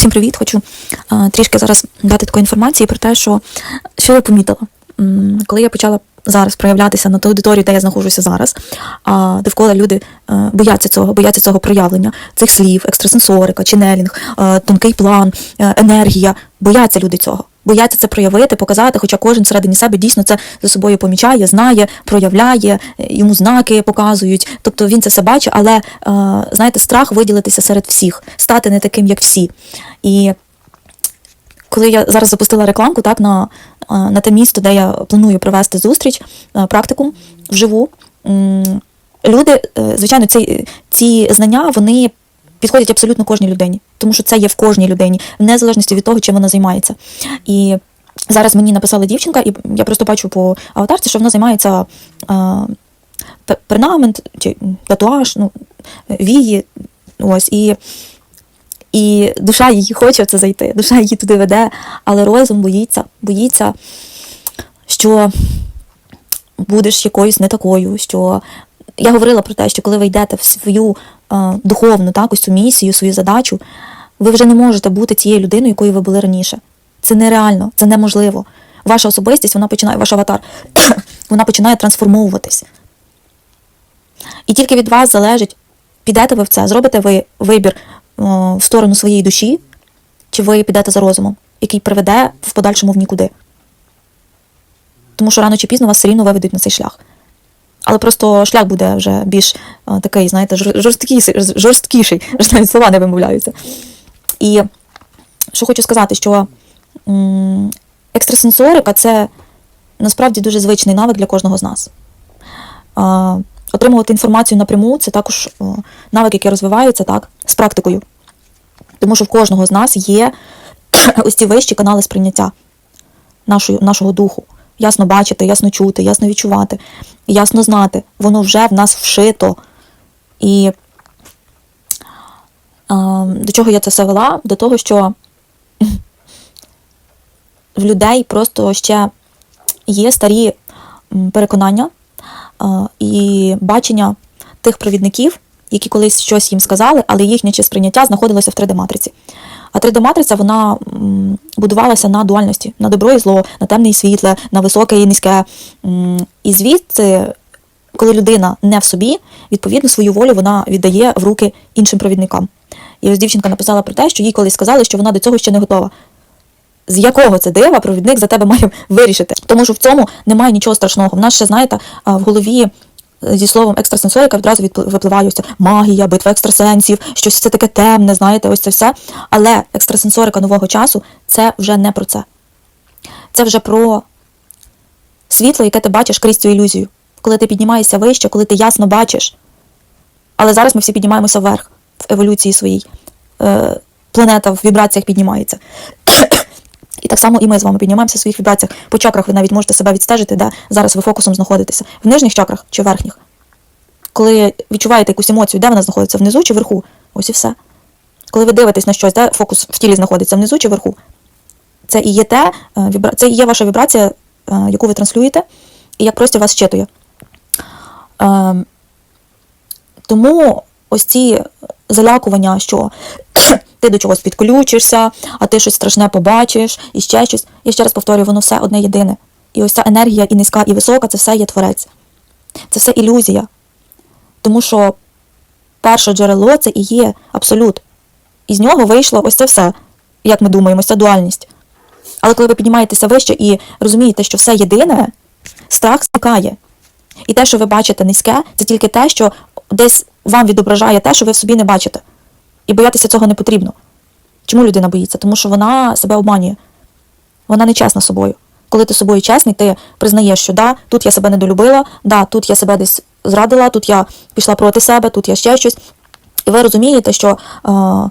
Усім привіт! Хочу а, трішки зараз дати такої інформації про те, що, що я помітила. Коли я почала зараз проявлятися на ту аудиторію, де я знаходжуся зараз, а довкола люди а, бояться цього, бояться цього проявлення, цих слів, екстрасенсорика, ченелінг, а, тонкий план, а, енергія. Бояться люди цього. Бояться це проявити, показати, хоча кожен всередині себе дійсно це за собою помічає, знає, проявляє, йому знаки показують. Тобто він це все бачить, але е, знаєте, страх виділитися серед всіх, стати не таким, як всі. І коли я зараз запустила рекламку так, на, е, на те місто, де я планую провести зустріч, е, практикум вживу, люди, звичайно, ці, ці знання вони підходять абсолютно кожній людині, тому що це є в кожній людині, в незалежності від того, чим вона займається. І зараз мені написала дівчинка, і я просто бачу по аватарці, що вона займається е, пернамент татуаж, ну, вії. Ось, і і душа її хоче в це зайти, душа її туди веде, але розум боїться, боїться, що будеш якоюсь не такою. що Я говорила про те, що коли ви йдете в свою духовну так, ось цю місію, свою задачу, ви вже не можете бути тією людиною, якою ви були раніше. Це нереально, це неможливо. Ваша особистість, вона починає, ваш аватар, вона починає трансформовуватись. І тільки від вас залежить, підете ви в це, зробите ви вибір о, в сторону своєї душі, чи ви підете за розумом, який приведе в подальшому в нікуди. Тому що рано чи пізно вас все рівно виведуть на цей шлях. Але просто шлях буде вже більш е, такий, знаєте, жорсткіший, жорсткіший, аж навіть слова не вимовляються. І що хочу сказати, що екстрасенсорика це насправді дуже звичний навик для кожного з нас. Отримувати інформацію напряму це також о, навик, який розвивається так, з практикою. Тому що в кожного з нас є ось ці вищі канали сприйняття нашої, нашого духу. Ясно бачити, ясно чути, ясно відчувати, ясно знати. Воно вже в нас вшито. І а, до чого я це все вела? До того, що в людей просто ще є старі переконання а, і бачення тих провідників, які колись щось їм сказали, але їхнє чи сприйняття знаходилося в 3D-матриці. А 3D-матриця вона будувалася на дуальності, на добро і зло, на темне і світле, на високе і низьке. І звідси, коли людина не в собі, відповідно свою волю вона віддає в руки іншим провідникам. І ось дівчинка написала про те, що їй колись сказали, що вона до цього ще не готова з якого це дива провідник за тебе має вирішити. Тому що в цьому немає нічого страшного. В нас ще, знаєте, в голові зі словом екстрасенсорика відразу випливає ось магія, битва екстрасенсів, щось все таке темне, знаєте, ось це все. Але екстрасенсорика нового часу це вже не про це. Це вже про світло, яке ти бачиш крізь цю ілюзію. Коли ти піднімаєшся вище, коли ти ясно бачиш. Але зараз ми всі піднімаємося вверх в еволюції своїй. Е, планета в вібраціях піднімається. І так само і ми з вами піднімаємося в своїх вібраціях. По чакрах ви навіть можете себе відстежити, де зараз ви фокусом знаходитеся. В нижніх чакрах чи верхніх. Коли відчуваєте якусь емоцію, де вона знаходиться? Внизу чи вверху? Ось і все. Коли ви дивитесь на щось, де фокус в тілі знаходиться, внизу чи вверху? Це і є те, е, це і є ваша вібрація, е, яку ви транслюєте, і як простір вас щитує. Ем, Тому ось ці залякування, що ти до чогось підключишся, а ти щось страшне побачиш, і ще щось. Я ще раз повторюю, воно все одне єдине. І ось ця енергія і низька, і висока це все є творець. Це все ілюзія. Тому що перше джерело це і є абсолют. І з нього вийшло ось це все, як ми думаємо, ця дуальність. Але коли ви піднімаєтеся вище і розумієте, що все єдине, страх зникає. І те, що ви бачите низьке, це тільки те, що десь вам відображає те, що ви в собі не бачите. І боятися цього не потрібно. Чому людина боїться? Тому що вона себе обманює. Вона не чесна собою. Коли ти собою чесний, ти признаєш, що да, тут я себе недолюбила, да, тут я себе десь зрадила, тут я пішла проти себе, тут я ще щось. І ви розумієте, що. Е,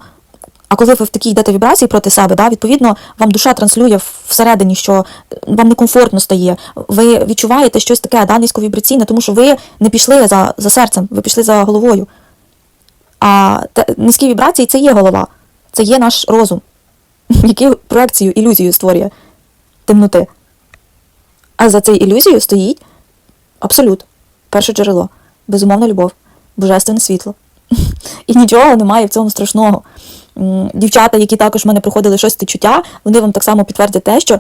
а коли ви в такій йдете вібрації проти себе, да, відповідно, вам душа транслює всередині, що вам некомфортно стає. Ви відчуваєте щось таке, да, низьковібраційне, тому що ви не пішли за, за серцем, ви пішли за головою. А те, низькі вібрації це є голова, це є наш розум, який проекцію, ілюзію створює темноти. А за цією ілюзією стоїть абсолют, перше джерело, безумовна любов, божественне світло. І нічого немає в цьому страшного. Дівчата, які також в мене проходили шосте чуття, вони вам так само підтвердять те, що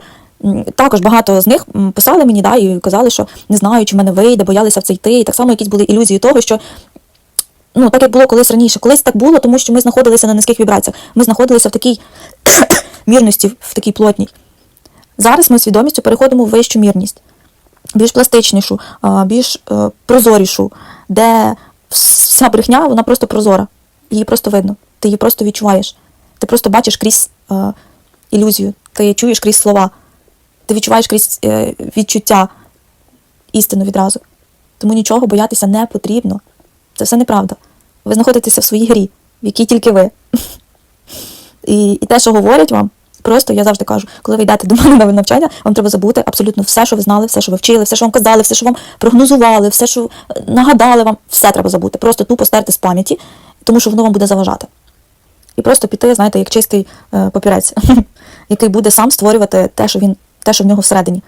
також багато з них писали мені да, і казали, що не знаю, чи в мене вийде, боялися в це йти. І так само якісь були ілюзії того, що ну, так як було колись раніше. Колись так було, тому що ми знаходилися на низьких вібраціях. Ми знаходилися в такій мірності, в такій плотній. Зараз ми свідомістю переходимо в вищу мірність, більш пластичнішу, більш е, прозорішу, де вся брехня, вона просто прозора. Її просто видно. Ти її просто відчуваєш. Ти просто бачиш крізь е, ілюзію, ти чуєш крізь слова, ти відчуваєш крізь е, відчуття істину відразу. Тому нічого боятися не потрібно. Це все неправда. Ви знаходитеся в своїй грі, в якій тільки ви. І, і те, що говорять вам, просто я завжди кажу, коли ви йдете до мене на навчання, вам треба забути абсолютно все, що ви знали, все, що ви вчили, все, що вам казали, все, що вам прогнозували, все, що е, нагадали вам, все треба забути. Просто тупо стерти з пам'яті, тому що воно вам буде заважати. І просто піти, знаєте, як чистий е, папірець, який буде сам створювати те, що він, те, що в нього всередині.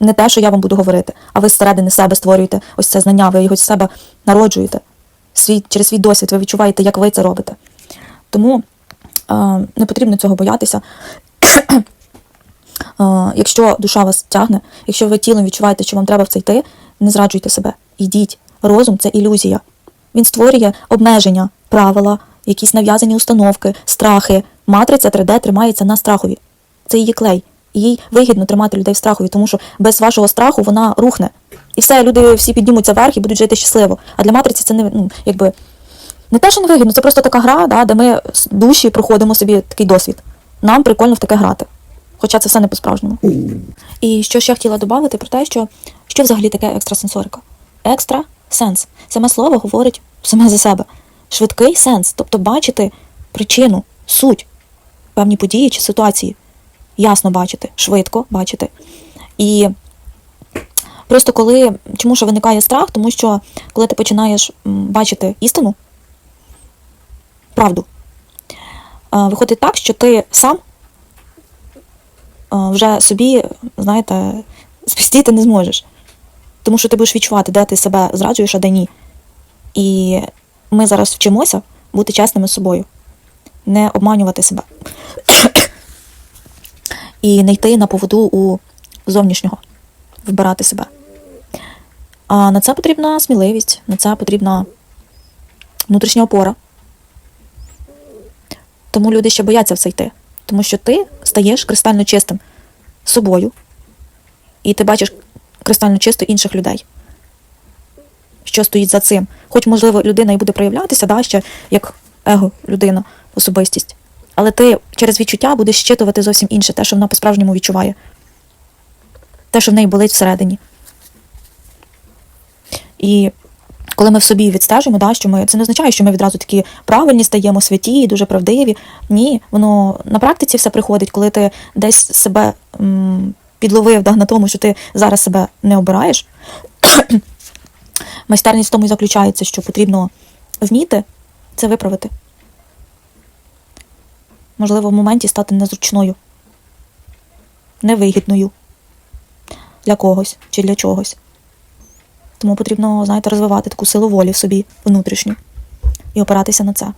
Не те, що я вам буду говорити, а ви зсередини себе створюєте ось це знання, ви його з себе народжуєте. Свій, через свій досвід ви відчуваєте, як ви це робите. Тому е, не потрібно цього боятися. Е, якщо душа вас тягне, якщо ви тілом відчуваєте, що вам треба в це йти, не зраджуйте себе. Йдіть. Розум це ілюзія. Він створює обмеження, правила, якісь нав'язані установки, страхи. Матриця 3D тримається на страхові. Це її клей. Їй вигідно тримати людей в страхові, тому що без вашого страху вона рухне. І все, люди всі піднімуться вверх і будуть жити щасливо. А для матриці це не ну, якби не те, що не вигідно, це просто така гра, да, де ми з душі проходимо собі такий досвід. Нам прикольно в таке грати. Хоча це все не по-справжньому. І що ще хотіла додати про те, що, що взагалі таке екстрасенсорика? Екстра сенс. Саме слово говорить саме за себе. Швидкий сенс, тобто бачити причину, суть певні події чи ситуації. Ясно бачити, швидко бачити. І просто коли, чому ж виникає страх? Тому що коли ти починаєш бачити істину, правду, виходить так, що ти сам вже собі, знаєте, спустити не зможеш. Тому що ти будеш відчувати, де ти себе зраджуєш, а де ні. І ми зараз вчимося бути чесними з собою, не обманювати себе. І не йти на поводу у зовнішнього, вибирати себе. А на це потрібна сміливість, на це потрібна внутрішня опора. Тому люди ще бояться в це йти. Тому що ти стаєш кристально чистим собою, і ти бачиш кристально чисто інших людей. Що стоїть за цим? Хоч, можливо, людина і буде проявлятися, да, ще як его людина, особистість. Але ти через відчуття будеш щитувати зовсім інше, те, що вона по-справжньому відчуває. Те, що в неї болить всередині. І коли ми в собі відстежимо, да, що ми це не означає, що ми відразу такі правильні стаємо, святі дуже правдиві. Ні, воно на практиці все приходить, коли ти десь себе м, підловив да, на тому, що ти зараз себе не обираєш. Майстерність в тому і заключається, що потрібно вміти це виправити. Можливо, в моменті стати незручною, невигідною для когось чи для чогось. Тому потрібно, знаєте, розвивати таку силу волі в собі внутрішню і опиратися на це.